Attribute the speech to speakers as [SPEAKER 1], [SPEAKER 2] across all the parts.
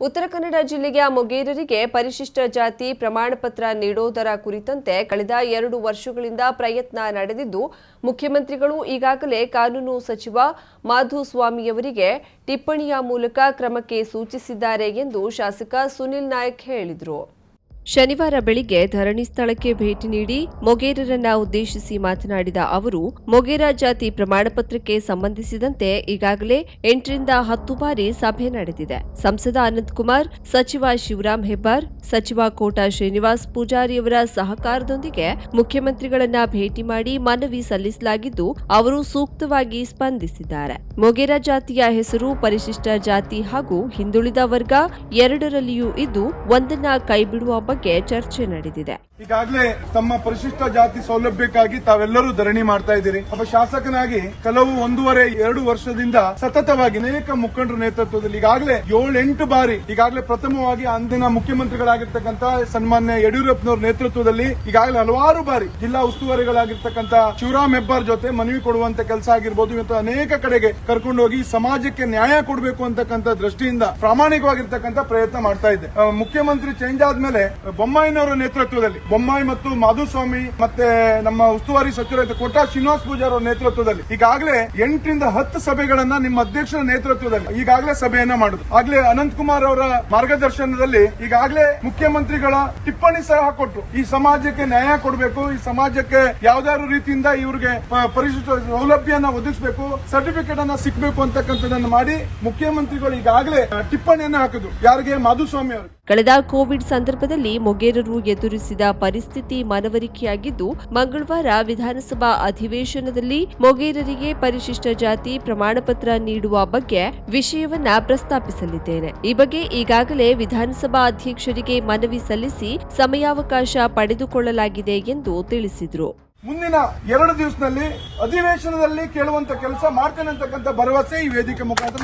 [SPEAKER 1] ಉತ್ತರ ಕನ್ನಡ ಜಿಲ್ಲೆಯ ಮೊಗೇರರಿಗೆ ಪರಿಶಿಷ್ಟ ಜಾತಿ ಪ್ರಮಾಣ ಪತ್ರ ನೀಡೋದರ ಕುರಿತಂತೆ ಕಳೆದ ಎರಡು ವರ್ಷಗಳಿಂದ ಪ್ರಯತ್ನ ನಡೆದಿದ್ದು, ಮುಖ್ಯಮಂತ್ರಿಗಳು ಈಗಾಗಲೇ ಕಾನೂನು ಸಚಿವ ಮಾಧುಸ್ವಾಮಿಯವರಿಗೆ ಟಿಪ್ಪಣಿಯ ಮೂಲಕ ಕ್ರಮಕ್ಕೆ ಸೂಚಿಸಿದ್ದಾರೆ ಎಂದು ಶಾಸಕ ಸುನಿಲ್ ನಾಯಕ್ ಹೇಳಿದರು. ಶನಿವಾರ ಬೆಳಿಗ್ಗೆ ಧರಣಿ ಸ್ಥಳಕ್ಕೆ ಭೇಟಿ ನೀಡಿ ಮೊಗೇರರನ್ನ ಉದ್ದೇಶಿಸಿ ಮಾತನಾಡಿದ ಅವರು, ಮೊಗೇರ ಜಾತಿ ಪ್ರಮಾಣಪತ್ರಕ್ಕೆ ಸಂಬಂಧಿಸಿದಂತೆ ಈಗಾಗಲೇ ಎಂಟರಿಂದ ಹತ್ತು ಬಾರಿ ಸಭೆ ನಡೆದಿದೆ. ಸಂಸದ ಅನಂತಕುಮಾರ್ ಸಚಿವ ಶಿವರಾಮ್ ಹೆಬ್ಬಾರ್, ಸಚಿವ ಕೋಟಾ ಶ್ರೀನಿವಾಸ್ ಪೂಜಾರಿಯವರ ಸಹಕಾರದೊಂದಿಗೆ ಮುಖ್ಯಮಂತ್ರಿಗಳನ್ನ ಭೇಟಿ ಮಾಡಿ ಮನವಿ ಸಲ್ಲಿಸಲಾಗಿದ್ದು, ಅವರು ಸೂಕ್ತವಾಗಿ ಸ್ಪಂದಿಸಿದ್ದಾರೆ. ಮೊಗೇರ ಜಾತಿಯ ಹೆಸರು ಪರಿಶಿಷ್ಟ ಜಾತಿ ಹಾಗೂ ಹಿಂದುಳಿದ ವರ್ಗ ಎರಡರಲ್ಲಿಯೂ ಇದ್ದು, ಒಂದನ್ನ ಕೈಬಿಡುವ ಬಗ್ಗೆ ಚರ್ಚೆ ನಡೆದಿದೆ.
[SPEAKER 2] ಈಗಾಗಲೇ ತಮ್ಮ ಪರಿಶಿಷ್ಟ ಜಾತಿ ಸೌಲಭ್ಯಕ್ಕಾಗಿ ತಾವೆಲ್ಲರೂ ಧರಣಿ ಮಾಡ್ತಾ ಇದ್ದೀರಿ. ಒಬ್ಬ ಶಾಸಕನಾಗಿ ಕೆಲವು ಒಂದೂವರೆ, ಎರಡು ವರ್ಷದಿಂದ ಸತತವಾಗಿ ಅನೇಕ ಮುಖಂಡರ ನೇತೃತ್ವದಲ್ಲಿ ಈಗಾಗಲೇ ಏಳೆಂಟು ಬಾರಿ, ಈಗಾಗಲೇ ಪ್ರಥಮವಾಗಿ ಅಂದಿನ ಮುಖ್ಯಮಂತ್ರಿಗಳಾಗಿರ್ತಕ್ಕಂಥ ಸನ್ಮಾನ್ಯ ಯಡಿಯೂರಪ್ಪನವರ ನೇತೃತ್ವದಲ್ಲಿ ಈಗಾಗಲೇ ಹಲವಾರು ಬಾರಿ ಜಿಲ್ಲಾ ಉಸ್ತುವಾರಿಗಳಾಗಿರ್ತಕ್ಕಂಥ ಶಿವರಾಮ್ ಹೆಬ್ಬಾರ್ ಜೊತೆ ಮನವಿ ಕೊಡುವಂತ ಕೆಲಸ ಆಗಿರ್ಬೋದು, ಇವತ್ತು ಅನೇಕ ಕಡೆಗೆ ಕರ್ಕೊಂಡು ಹೋಗಿ ಸಮಾಜಕ್ಕೆ ನ್ಯಾಯ ಕೊಡಬೇಕು ಅಂತಕ್ಕಂಥ ದೃಷ್ಟಿಯಿಂದ ಪ್ರಾಮಾಣಿಕವಾಗಿರ್ತಕ್ಕಂಥ ಪ್ರಯತ್ನ ಮಾಡ್ತಾ ಇದ್ದೆ. ಮುಖ್ಯಮಂತ್ರಿ ಚೇಂಜ್ ಆದ್ಮೇಲೆ ಬೊಮ್ಮಾಯಿನವರ ನೇತೃತ್ವದಲ್ಲಿ ಬೊಮ್ಮಾಯಿ ಮತ್ತು ಮಾಧುಸ್ವಾಮಿ ಮತ್ತೆ ನಮ್ಮ ಉಸ್ತುವಾರಿ ಸಚಿವರಾದ ಕೋಟಾ ಶ್ರೀನಿವಾಸ ಪೂಜಾರ ನೇತೃತ್ವದಲ್ಲಿ ಈಗಾಗಲೇ ಎಂಟರಿಂದ ಹತ್ತು ಸಭೆಗಳನ್ನ ನಿಮ್ಮ ಅಧ್ಯಕ್ಷರ ನೇತೃತ್ವದಲ್ಲಿ ಈಗಾಗಲೇ ಸಭೆಯನ್ನ ಮಾಡುದು. ಆಗ್ಲೇ ಅನಂತ್ ಕುಮಾರ್ ಅವರ ಮಾರ್ಗದರ್ಶನದಲ್ಲಿ ಈಗಾಗಲೇ ಮುಖ್ಯಮಂತ್ರಿಗಳ ಟಿಪ್ಪಣಿ ಸಹ ಕೊಟ್ಟು ಈ ಸಮಾಜಕ್ಕೆ ನ್ಯಾಯ ಕೊಡಬೇಕು, ಈ ಸಮಾಜಕ್ಕೆ ಯಾವ್ದಾದ್ರು ರೀತಿಯಿಂದ ಇವರಿಗೆ ಪರಿಶಿಷ್ಟ ಸೌಲಭ್ಯನ ಒದಗಿಸಬೇಕು ಸರ್ಟಿಫಿಕೇಟ್ ಅನ್ನ ಸಿಗ್ಬೇಕು ಅಂತಕ್ಕಂಥದ್ದನ್ನು ಮಾಡಿ ಮುಖ್ಯಮಂತ್ರಿಗಳು ಈಗಾಗಲೇ ಟಿಪ್ಪಣಿಯನ್ನ ಹಾಕಿದ್ರು ಯಾರಿಗೆ? ಮಾಧುಸ್ವಾಮಿ ಅವರು
[SPEAKER 1] ಕಳೆದ ಕೋವಿಡ್ ಸಂದರ್ಭದಲ್ಲಿ ಮೊಗೇರರು ಎದುರಿಸಿದ ಪರಿಸ್ಥಿತಿ ಮನವರಿಕೆಯಾಗಿದ್ದು, ಮಂಗಳವಾರ ವಿಧಾನಸಭಾ ಅಧಿವೇಶನದಲ್ಲಿ ಮೊಗೇರರಿಗೆ ಪರಿಶಿಷ್ಟ ಜಾತಿ ಪ್ರಮಾಣಪತ್ರ ನೀಡುವ ಬಗ್ಗೆ ವಿಷಯವನ್ನ ಪ್ರಸ್ತಾಪಿಸಲಿದ್ದೇನೆ ಈ ಬಗ್ಗೆ ಈಗಾಗಲೇ ವಿಧಾನಸಭಾ ಅಧ್ಯಕ್ಷರಿಗೆ ಮನವಿ ಸಲ್ಲಿಸಿ ಸಮಯಾವಕಾಶ ಪಡೆದುಕೊಳ್ಳಲಾಗಿದೆ ಎಂದು ತಿಳಿಸಿದರು
[SPEAKER 2] ಮುಂದಿನ ಎರಡು ದಿವಸದಲ್ಲಿ ಅಧಿವೇಶನದಲ್ಲಿ ಕೇಳುವಂತ ಕೆಲಸ ಮಾಡ್ತೇನೆ ಅಂತಕ್ಕಂಥ ಭರವಸೆ ಈ ವೇದಿಕೆ ಮುಖಾಂತರ.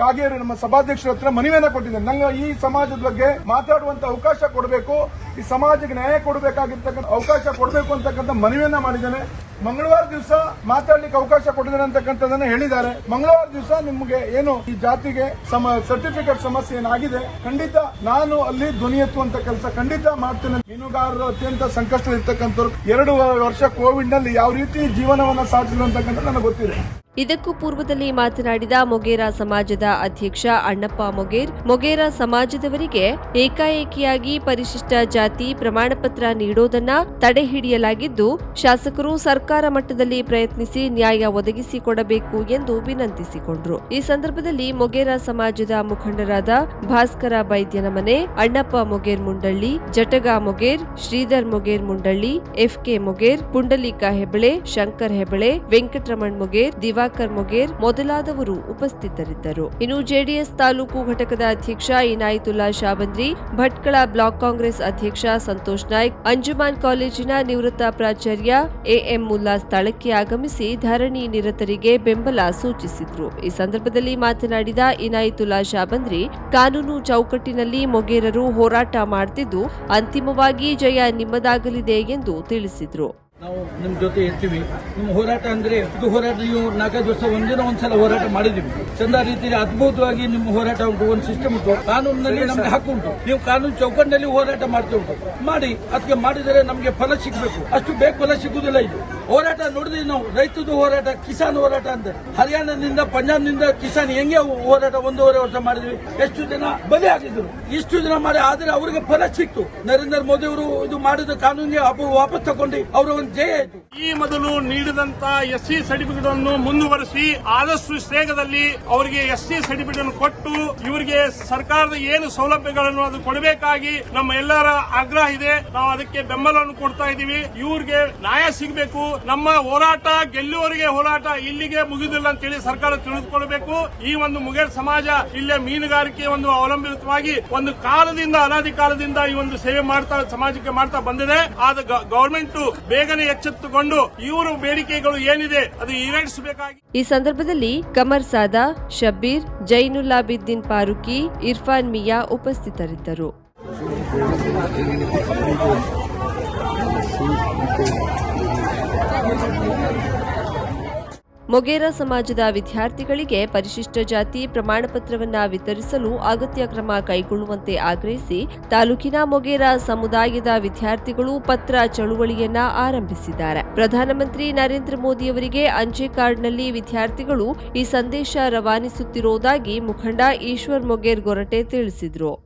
[SPEAKER 2] ಕಾಗೇರಿ ನಮ್ಮ ಸಭಾಧ್ಯಕ್ಷರ ಹತ್ರ ಮನವಿಯನ್ನ ಕೊಟ್ಟಿದ್ದೇನೆ ನಂಗೆ ಈ ಸಮಾಜದ ಬಗ್ಗೆ ಮಾತಾಡುವಂತ ಅವಕಾಶ ಕೊಡಬೇಕು. ಈ ಸಮಾಜಕ್ಕೆ ನ್ಯಾಯ ಕೊಡಬೇಕಾಗಿರ್ತಕ್ಕಂಥ ಅವಕಾಶ ಕೊಡಬೇಕು ಅಂತಕ್ಕಂಥ ಮನವಿಯನ್ನ ಮಾಡಿದ್ದೇನೆ. ಮಂಗಳವಾರ ದಿವಸ ಮಾತಾಡ್ಲಿಕ್ಕೆ ಅವಕಾಶ ಕೊಟ್ಟಿದ್ದಾರೆ ಹೇಳಿದ್ದಾರೆ. ಮಂಗಳವಾರ ದಿವಸ ನಿಮಗೆ ಏನು ಈ ಜಾತಿಗೆ ಸಮ ಸರ್ಟಿಫಿಕೇಟ್ ಸಮಸ್ಯೆ ಏನಾಗಿದೆ? ಖಂಡಿತ ನಾನು ಅಲ್ಲಿ ಧ್ವನಿ ಎತ್ತುವಂತ ಕೆಲಸ ಖಂಡಿತ ಮಾಡ್ತೇನೆ. ಮೀನುಗಾರರು ಅತ್ಯಂತ ಸಂಕಷ್ಟದಲ್ಲಿರ್ತಕ್ಕಂಥವ್ರು. ಎರಡು ವರ್ಷ ಕೋವಿಡ್ನಲ್ಲಿ ಯಾವ ರೀತಿ ಜೀವನವನ್ನ ಸಾಧಿಸಿದ್ರು ನನಗೆ ಗೊತ್ತಿದೆ
[SPEAKER 1] ಇದಕ್ಕೂ ಪೂರ್ವದಲ್ಲಿ ಮಾತನಾಡಿದ ಮೊಗೇರಾ ಸಮಾಜದ ಅಧ್ಯಕ್ಷ ಅಣ್ಣಪ್ಪ ಮೊಗೇರ್, ಮೊಗೇರಾ ಸಮಾಜದವರಿಗೆ ಏಕಾಏಕಿಯಾಗಿ ಪರಿಶಿಷ್ಟ ಜಾತಿ ಪ್ರಮಾಣಪತ್ರ ನೀಡೋದನ್ನ ತಡೆ ಹಿಡಿಯಲಾಗಿದ್ದು ಶಾಸಕರು ಸರ್ಕಾರ ಮಟ್ಟದಲ್ಲಿ ಪ್ರಯತ್ನಿಸಿ ನ್ಯಾಯ ಒದಗಿಸಿಕೊಡಬೇಕು ಎಂದು ವಿನಂತಿಸಿಕೊಂಡರು. ಈ ಸಂದರ್ಭದಲ್ಲಿ ಮೊಗೇರಾ ಸಮಾಜದ ಮುಖಂಡರಾದ ಭಾಸ್ಕರ ಬೈದ್ಯನ ಮನೆ, ಅಣ್ಣಪ್ಪ ಮೊಗೇರ್ ಮುಂಡಳ್ಳಿ, ಜಟಗ ಮೊಗೇರ್, ಶ್ರೀಧರ್ ಮೊಗೇರ್ ಮುಂಡಳ್ಳಿ, ಎಫ್ಕೆ ಮೊಗೇರ್, ಪುಂಡಲೀಕ ಹೆಬಳೆ ಶಂಕರ್ ಹೆಬಳೆ ವೆಂಕಟರಮಣ್ ಮೊಗೇರ್, ದಿವಾಕರ್ ಮೊಗೇರ್ ಮೊದಲಾದವರು ಉಪಸ್ಥಿತರಿದ್ದರು. ಇನ್ನು ಜೆಡಿಎಸ್ ತಾಲೂಕು ಘಟಕದ ಅಧ್ಯಕ್ಷ ಇನಾಯತುಲ್ಲಾ ಶಾಬಂದ್ರಿ, ಭಟ್ಕಳ ಬ್ಲಾಕ್ ಕಾಂಗ್ರೆಸ್ ಅಧ್ಯಕ್ಷ ಸಂತೋಷ್ ನಾಯ್ಕ್, ಅಂಜುಮಾನ್ ಕಾಲೇಜಿನ ನಿವೃತ್ತ ಪ್ರಾಚಾರ್ಯ ಎಎಂ ಮುಲ್ಲಾ ಸ್ಥಳಕ್ಕೆ ಆಗಮಿಸಿ ಧರಣಿ ನಿರತರಿಗೆ ಬೆಂಬಲ ಸೂಚಿಸಿದ್ರು. ಈ ಸಂದರ್ಭದಲ್ಲಿ ಮಾತನಾಡಿದ ಇನಾಯಿತುಲ್ಲಾ ಶಾಬಂದ್ರಿ, ಕಾನೂನು ಚೌಕಟ್ಟಿನಲ್ಲಿ ಮೊಗೇರರು ಹೋರಾಟ ಮಾಡ್ತಿದ್ದು, ಅಂತಿಮವಾಗಿ ಜಯ ನಿಮ್ಮದಾಗಲಿದೆ ಎಂದು ತಿಳಿಸಿದ್ರು.
[SPEAKER 3] ನಾವು ನಿಮ್ಮ ಜೊತೆ ಇರ್ತೀವಿ. ನಿಮ್ಮ ಹೋರಾಟ ಅಂದ್ರೆ ಇದು ಹೋರಾಟ, ನೀವು ನಾಲ್ಕೈದು ವರ್ಷ ಒಂದಿನ ಒಂದ್ಸಲ ಹೋರಾಟ ಮಾಡಿದೀವಿ ಚಂದ ರೀತಿಯಲ್ಲಿ ಅದ್ಭುತವಾಗಿ ನಿಮ್ಮ ಹೋರಾಟ ಉಂಟು, ಒಂದು ಸಿಸ್ಟಮ್ ಉಂಟು. ಕಾನೂನಿನಲ್ಲಿ ನಮ್ಗೆ ಹಕ್ಕು ಉಂಟು. ನೀವು ಕಾನೂನು ಚೌಕಟ್ಟಿನಲ್ಲಿ ಹೋರಾಟ ಮಾಡ್ತಾ ಮಾಡಿ, ಅದಕ್ಕೆ ಮಾಡಿದರೆ ನಮ್ಗೆ ಫಲ ಸಿಗಬೇಕು. ಅಷ್ಟು ಬೇಗ ಫಲ ಸಿಗುವುದಿಲ್ಲ ಇದು. ಹೋರಾಟ ನೋಡಿದ್ವಿ ನಾವು ರೈತದ ಹೋರಾಟ, ಕಿಸಾನ್ ಹೋರಾಟ ಅಂತ. ಹರಿಯಾಣದಿಂದ, ಪಂಜಾಬ್ನಿಂದ ಕಿಸಾನ್ ಹೆಂಗೆ ಹೋರಾಟ ಒಂದೂವರೆ ವರ್ಷ ಮಾಡಿದ್ವಿ. ಎಷ್ಟು ಜನ ಬಲಿ ಆಗಿದ್ರು. ಇಷ್ಟು ಜನ ಮಾಡಿ, ಆದ್ರೆ ಅವರಿಗೆ ಫಲ ಸಿಕ್ತು. ನರೇಂದ್ರ ಮೋದಿ ಅವರು ಇದು ಮಾಡಿದ ಕಾನೂನಿಗೆ ವಾಪಸ್ ತಗೊಂಡು ಅವರು ಒಂದು ಜಯ ಆಯ್ತು.
[SPEAKER 4] ಈ ಮೊದಲು ನೀಡಿದಂತ ಎಸ್ ಸಿ ಸರ್ಟಿಫಿಕೇಟ್ ಅನ್ನು ಮುಂದುವರೆಸಿ, ಆದಷ್ಟು ವೇಗದಲ್ಲಿ ಅವರಿಗೆ ಎಸ್ ಸಿ ಸರ್ಟಿಫಿಕೇಟ್ ಅನ್ನು ಕೊಟ್ಟು, ಇವರಿಗೆ ಸರ್ಕಾರದ ಏನು ಸೌಲಭ್ಯಗಳನ್ನು ಅದು ಕೊಡಬೇಕಾಗಿ ನಮ್ಮ ಎಲ್ಲರ ಆಗ್ರಹ ಇದೆ. ನಾವು ಅದಕ್ಕೆ ಬೆಂಬಲವನ್ನು ಕೊಡ್ತಾ ಇದ್ದೀವಿ. ಇವ್ರಿಗೆ ನ್ಯಾಯ ಸಿಗಬೇಕು. ನಮ್ಮ ಹೋರಾಟ, ಗೆಲ್ಲುವವರಿಗೆ ಹೋರಾಟ ಇಲ್ಲಿಗೆ ಮುಗಿದಿಲ್ಲ ಅಂತೇಳಿ ಸರ್ಕಾರ ತಿಳಿದುಕೊಳ್ಬೇಕು. ಈ ಒಂದು ಮುಗೇರ್ ಸಮಾಜ ಇಲ್ಲೇ ಮೀನುಗಾರಿಕೆ ಒಂದು ಅವಲಂಬಿತವಾಗಿ ಒಂದು ಕಾಲದಿಂದ, ಅನಾದಿ ಕಾಲದಿಂದ ಈ ಒಂದು ಸೇವೆ ಮಾಡ್ತಾ, ಸಮಾಜಕ್ಕೆ ಮಾಡ್ತಾ ಬಂದಿದೆ. ಆದ ಗವರ್ಮೆಂಟ್ ಬೇಗನೆ ಎಚ್ಚೆತ್ತುಕೊಂಡು ಇವರು ಬೇಡಿಕೆಗಳು ಏನಿದೆ ಅದು ಈಡೇರಿಸಬೇಕಾಗಿ
[SPEAKER 1] ಈ ಸಂದರ್ಭದಲ್ಲಿ ಕಮರ್ ಸಾದಾ, ಶಬ್ಬೀರ್ ಜೈನುಲ್ಲಾ ಬಿದ್ದೀನ್ ಪಾರುಕಿ ಇರ್ಫಾನ್ ಮಿಯಾ ಉಪಸ್ಥಿತರಿದ್ದರು. ಮೊಗೇರಾ ಸಮಾಜದ ವಿದ್ಯಾರ್ಥಿಗಳಿಗೆ ಪರಿಶಿಷ್ಟ ಜಾತಿ ಪ್ರಮಾಣ ಪತ್ರವನ್ನು ವಿತರಿಸಲು ಅಗತ್ಯ ಕ್ರಮ ಕೈಗೊಳ್ಳುವಂತೆ ಆಗ್ರಹಿಸಿ ತಾಲೂಕಿನ ಮೊಗೇರಾ ಸಮುದಾಯದ ವಿದ್ಯಾರ್ಥಿಗಳು ಪತ್ರ ಚಳುವಳಿಯನ್ನ ಆರಂಭಿಸಿದ್ದಾರೆ. ಪ್ರಧಾನಮಂತ್ರಿ ನರೇಂದ್ರ ಮೋದಿಯವರಿಗೆ ಅಂಚೆ ಕಾರ್ಡ್ನಲ್ಲಿ ವಿದ್ಯಾರ್ಥಿಗಳು ಈ ಸಂದೇಶ ರವಾನಿಸುತ್ತಿರುವುದಾಗಿ ಮುಖಂಡ ಈಶ್ವರ್ ಮೊಗೇರ್ ಗೊರಟೆ ತಿಳಿಸಿದರು.